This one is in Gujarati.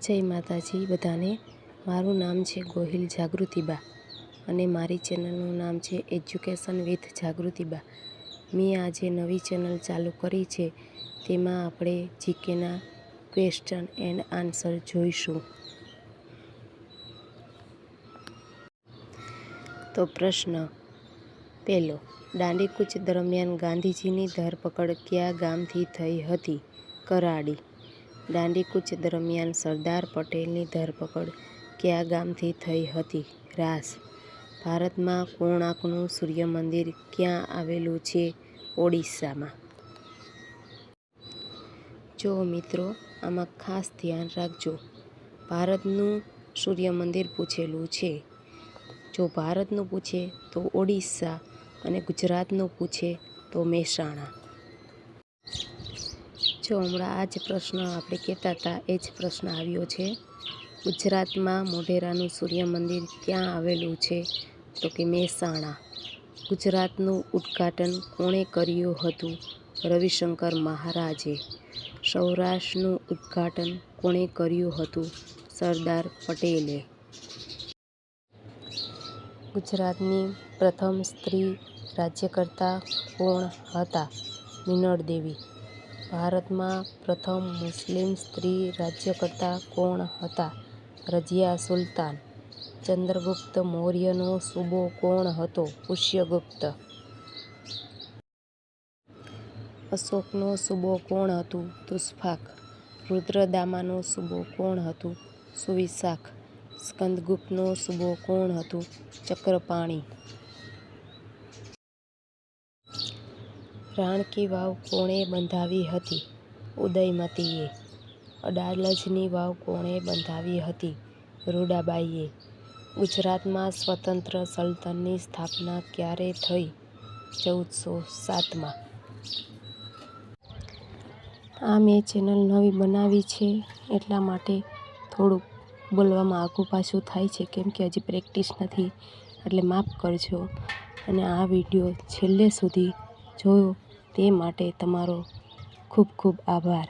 જય માતાજી બધાને. મારું નામ છે ગોહિલ જાગૃતિબા અને મારી ચેનલનું નામ છે એજ્યુકેશન વિથ જાગૃતિબા. મેં આજે નવી ચેનલ ચાલુ કરી છે, તેમાં આપણે જીકેના ક્વેશ્ચન એન્ડ આન્સર જોઈશું. તો પ્રશ્ન પહેલો, દાંડીકૂચ દરમિયાન ગાંધીજીની ધરપકડ કયા ગામથી થઈ હતી? કરાડી દાંડીકૂચ દરમિયાન સરદાર પટેલની ધરપકડ કયા ગામથી થઈ હતી? રાસ. ભારતમાં કોણાર્કનું સૂર્યમંદિર ક્યાં આવેલું છે ઓડિશામાં? જો મિત્રો, આમાં ખાસ ધ્યાન રાખજો. ભારતનું સૂર્યમંદિર પૂછેલું છે. જો ભારતનું પૂછે તો ઓડિશા અને ગુજરાતનું પૂછે તો મહેસાણા. જો હમણાં આ જ પ્રશ્ન આપણે કહેતા હતા, એ જ પ્રશ્ન આવ્યો છે. ગુજરાતમાં મોઢેરાનું સૂર્યમંદિર ક્યાં આવેલું છે? તો કે મહેસાણા. ગુજરાતનું ઉદ્ઘાટન કોણે કર્યું હતું? રવિશંકર મહારાજે. સૌરાષ્ટ્રનું ઉદ્ઘાટન કોણે કર્યું હતું? સરદાર પટેલે. ગુજરાતની પ્રથમ સ્ત્રી રાજ્યકર્તા કોણ હતા? મિનળ દેવી ભારતમાં પ્રથમ મુસ્લિમ સ્ત્રી રાજ્યકર્તા કોણ હતા? રઝિયા સુલતાન. ચંદ્રગુપ્ત મૌર્યનો સૂબો કોણ હતો? પુષ્યગુપ્ત. અશોકનો સૂબો કોણ હતું? તુષ્ફાક. રુદ્રદામાનો સૂબો કોણ હતું? સુવિશાખ. સ્કંદગુપ્તનો સૂબો કોણ હતું? ચક્રપાણિ. રાણકી વાવ કોણે બંધાવી હતી? ઉદયમતીએ. અડાલજની વાવ કોણે બંધાવી હતી? રૂડાબાઈએ. ગુજરાતમાં સ્વતંત્ર સલ્તનની સ્થાપના ક્યારે થઈ? ચૌદસો સાતમાં. આ મેં ચેનલ નવી બનાવી છે એટલા માટે થોડુંક બોલવામાં આઘું પાછું થાય છે, કેમ કે હજી પ્રેક્ટિસ નથી. એટલે માફ કરજો. અને આ વીડિયો છેલ્લે સુધી જોયો તે માટે તમારો ખૂબ ખૂબ આભાર.